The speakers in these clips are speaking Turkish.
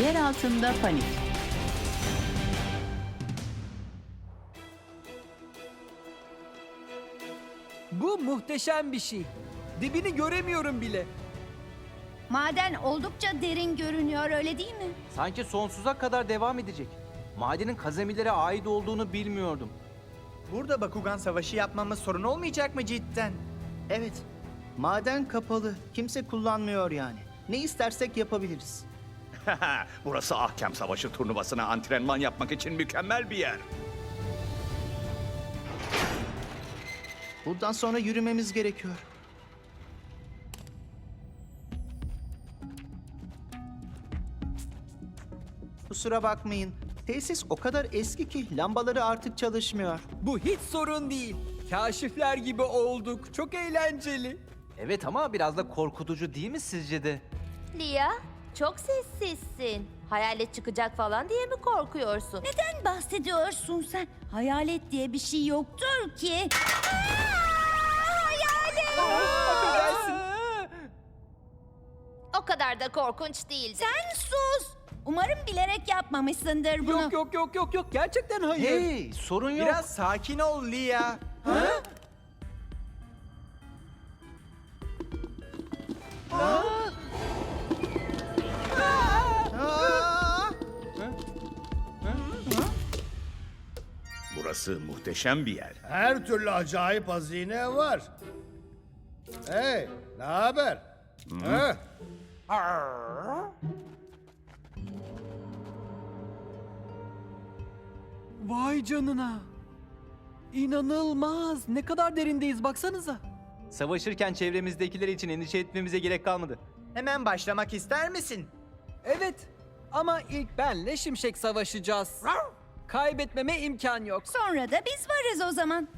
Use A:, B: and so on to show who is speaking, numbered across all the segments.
A: Yer altında panik.
B: Bu muhteşem bir şey. Dibini göremiyorum bile.
C: Maden oldukça derin görünüyor öyle değil mi?
D: Sanki sonsuza kadar devam edecek. Madenin kazemilere ait olduğunu bilmiyordum.
E: Burada Bakugan savaşı yapmamız sorun olmayacak mı cidden?
F: Evet. Maden kapalı. Kimse kullanmıyor yani. Ne istersek yapabiliriz.
G: Burası Ahkam Savaşı turnuvasına antrenman yapmak için mükemmel bir yer.
F: Buradan sonra yürümemiz gerekiyor. Kusura bakmayın. Tesis o kadar eski ki lambaları artık çalışmıyor.
B: Bu hiç sorun değil. Kaşifler gibi olduk. Çok eğlenceli.
D: Evet ama biraz da korkutucu değil mi sizce de?
H: Lia, çok sessizsin. Hayalet çıkacak falan diye mi korkuyorsun?
C: Neden bahsediyorsun sen? Hayalet diye bir şey yoktur ki.
B: Affedersin.
H: O kadar da korkunç değildi.
C: Sen sus. Umarım bilerek yapmamışsındır bunu.
B: Yok yok yok yok yok. Gerçekten hayır.
D: Hey, sorun yok.
E: Biraz sakin ol Lia.
F: Aa!
G: Burası muhteşem bir yer.
I: Her türlü acayip hazine var. Hey, ne haber? Ha?
B: Vay canına. İnanılmaz. Ne kadar derindeyiz baksanıza.
D: Savaşırken çevremizdekiler için endişe etmemize gerek kalmadı.
E: Hemen başlamak ister misin?
B: Evet. Ama ilk benle Şimşek savaşacağız. Kaybetmeme imkan yok.
C: Sonra da biz varız o zaman.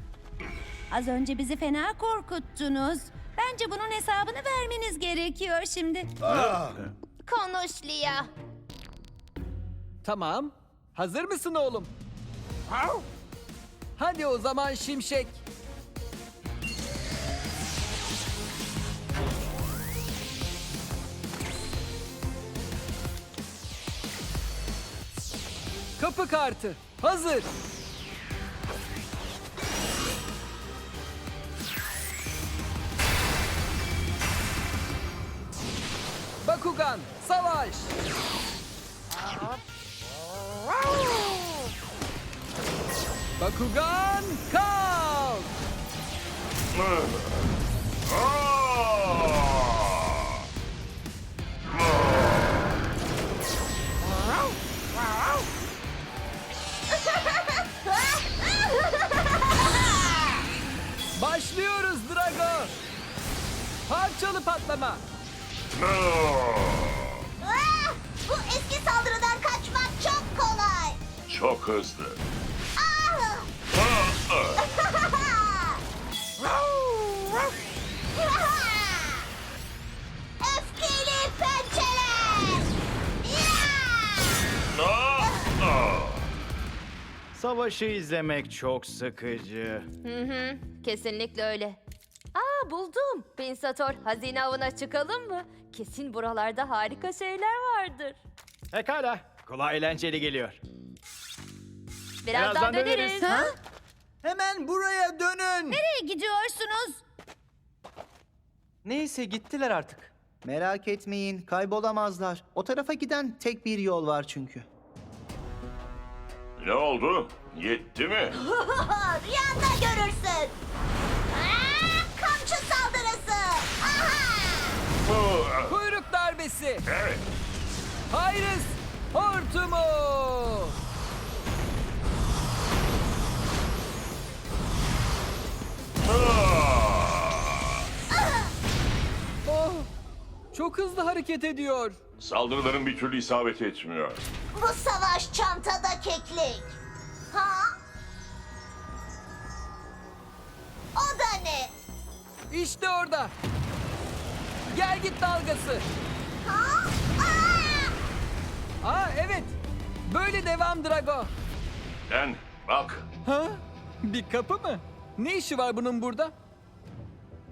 C: Az önce bizi fena korkuttunuz. Bence bunun hesabını vermeniz gerekiyor şimdi.
I: Ah,
H: Konuş Lia.
B: Tamam. Hazır mısın oğlum? Hadi o zaman Şimşek. Kapı kartı hazır. Bakugan savaş. Bakugan kalk. Drago. Parçalı patlama.
H: bu eski saldırıdan kaçmak çok kolay.
J: Çok hızlı.
H: Öfkeli pençeler.
J: Ah! Ah!
K: Savaşı izlemek çok sıkıcı.
H: Hı hı, kesinlikle öyle. Aa buldum. Pensator, hazine avına çıkalım mı? Kesin buralarda harika şeyler vardır.
K: Pekala. Kulağa eğlenceli geliyor.
H: Birazdan,
K: Birazdan
H: döneriz.
K: döneriz.
C: Ha?
E: Hemen buraya dönün.
C: Nereye gidiyorsunuz?
D: Neyse gittiler artık.
F: Merak etmeyin, kaybolamazlar. O tarafa giden tek bir yol var çünkü.
J: Ne oldu? Yetti mi?
H: Rüyanda görürsün.
B: Darbesi.
J: Evet.
B: Hayris hortumu. Oh, çok hızlı hareket ediyor.
J: Saldırıların bir türlü isabet etmiyor.
H: Bu savaş çantada keklik. Ha? O da ne?
B: İşte orada. Gel git dalgası.
H: Ha? Aa!
B: Aa evet. Böyle devam Drago.
J: Ben bak.
B: Ha? Bir kapı mı? Ne işi var bunun burada?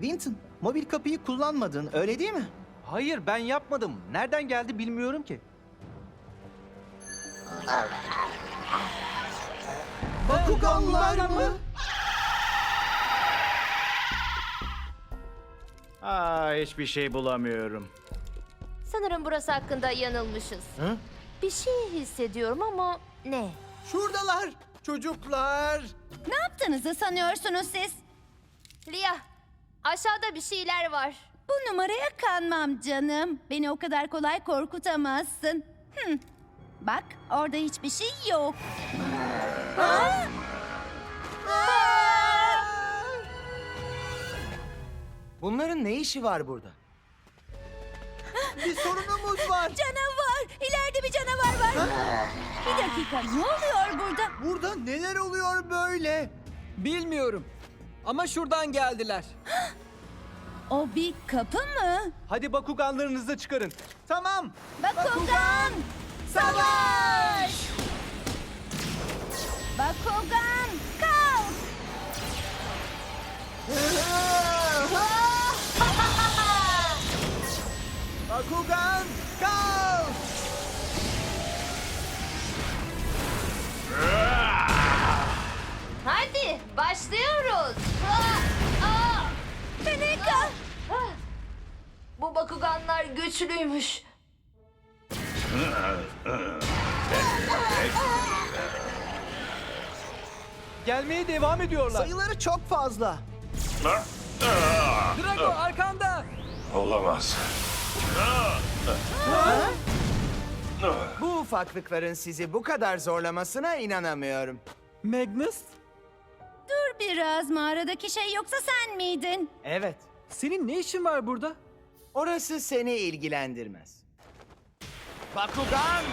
F: Vinton, mobil kapıyı kullanmadın, öyle değil mi?
D: Hayır ben yapmadım. Nereden geldi bilmiyorum ki.
F: Bakuganlar mı?
K: Aa, hiçbir şey bulamıyorum.
H: Sanırım burası hakkında yanılmışız. Bir şey hissediyorum ama ne?
E: Şuradalar. Çocuklar.
C: Ne yaptığınızı sanıyorsunuz siz?
H: Lia, aşağıda bir şeyler var.
C: Bu numaraya kanmam canım. Beni o kadar kolay korkutamazsın. Hı. Bak orada hiçbir şey yok. Ha?
E: Bunların ne işi var burada? Bir sorunumuz var.
C: Canavar! İleride bir canavar var. Bir dakika ne oluyor burada?
E: Burada neler oluyor böyle?
B: Bilmiyorum. Ama şuradan geldiler.
C: O bir kapı mı?
D: Hadi Bakuganlarınızı çıkarın.
E: Tamam.
C: Bakugan! Savaş! Bakugan kalk!
E: Bakugan kal.
H: Hadi başlıyoruz. Aa, aa.
C: Teneka!
H: Ah! Bu Bakuganlar güçlüymüş.
D: Gelmeye devam ediyorlar.
F: Sayıları çok fazla.
B: Drago arkanda.
J: Olamaz.
E: Bu ufaklıkların sizi bu kadar zorlamasına inanamıyorum.
B: Magnus,
C: Dur biraz mağaradaki şey yoksa sen miydin?
E: Evet.
B: senin ne işin var burada?
E: Orası seni ilgilendirmez. Bakugan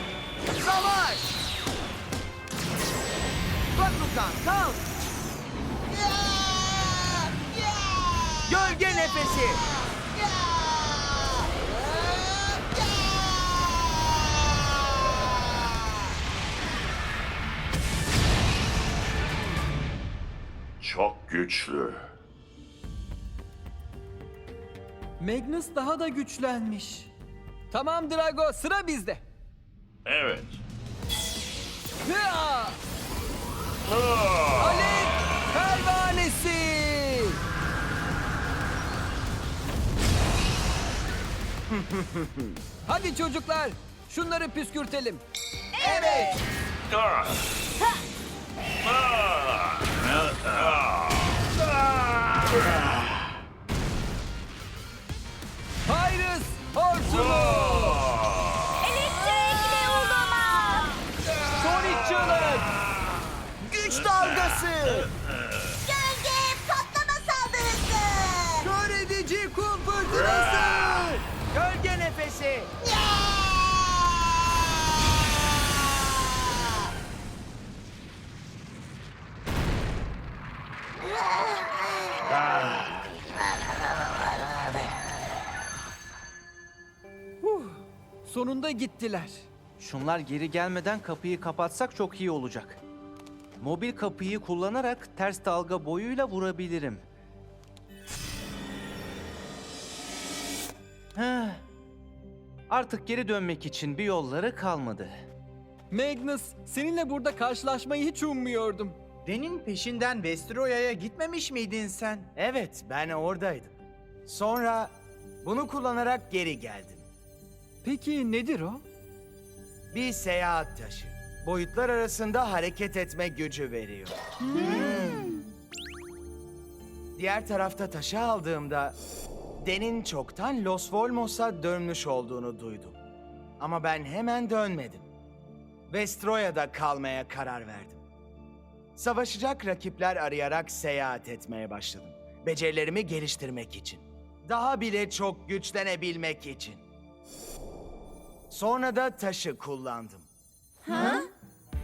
E: savaş! Bakugan kalk! Gölge nefesi!
J: Çok güçlü.
B: Magnus daha da güçlenmiş. Tamam Drago, sıra bizde.
J: Evet.
B: Hıa!
J: Ah!
B: Alev pervanesi. Hadi çocuklar, şunları püskürtelim.
J: Ah! Ah!
B: Pyrus hortumu.
C: Elektrikli uluma!
B: Sonic çığlık.
E: Güç dalgası!
C: Gölge patlama saldırısı!
E: Kör edici kum fırtınası! Gölge nefesi!
B: Sonunda gittiler.
D: Şunlar geri gelmeden kapıyı kapatsak çok iyi olacak. Mobil kapıyı kullanarak ters dalga boyuyla vurabilirim. Heh. Artık geri dönmek için bir yolları kalmadı.
B: Magnus, seninle burada karşılaşmayı hiç ummuyordum.
E: Den'in peşinden Vestroya'ya gitmemiş miydin sen? Evet, ben oradaydım. Sonra bunu kullanarak geri geldim.
B: Peki nedir o?
E: Bir seyahat taşı. Boyutlar arasında hareket etme gücü veriyor. Diğer tarafta taşı aldığımda Den'in çoktan Los Volmos'a dönmüş olduğunu duydum. Ama ben hemen dönmedim. Vestroya'da kalmaya karar verdim. Savaşacak rakipler arayarak seyahat etmeye başladım. Becerilerimi geliştirmek için. Daha bile çok güçlenebilmek için. Sonra da taşı kullandım.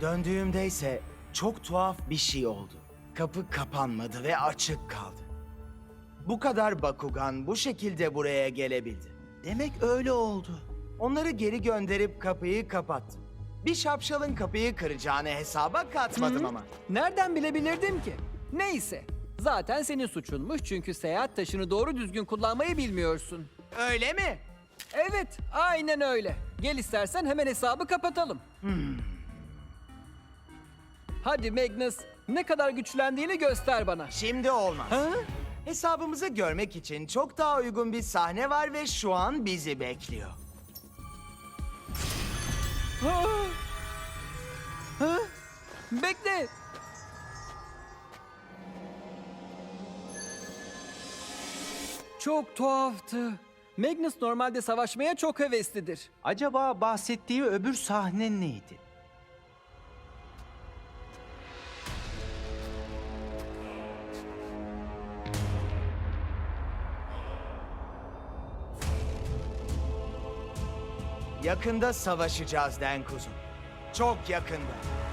E: Döndüğümde ise çok tuhaf bir şey oldu. Kapı kapanmadı ve açık kaldı. Bu kadar Bakugan bu şekilde buraya gelebildi.
F: Demek öyle oldu.
E: Onları geri gönderip kapıyı kapattım. Bir şapşalın kapıyı kıracağını hesaba katmadım ama.
B: Nereden bilebilirdim ki? Neyse. Zaten senin suçunmuş çünkü seyahat taşını doğru düzgün kullanmayı bilmiyorsun.
E: Öyle mi?
B: Evet, aynen öyle. Gel istersen hemen hesabı kapatalım. Hadi Magnus, ne kadar güçlendiğini göster bana.
E: Şimdi olmaz.
B: Ha?
E: Hesabımızı görmek için çok daha uygun bir sahne var ve şu an bizi bekliyor.
B: Ha? Ha? Bekle. Çok tuhaftı. Magnus normalde savaşmaya çok heveslidir.
D: Acaba bahsettiği öbür sahne neydi?
E: Yakında savaşacağız Den Kuzum. Çok yakında.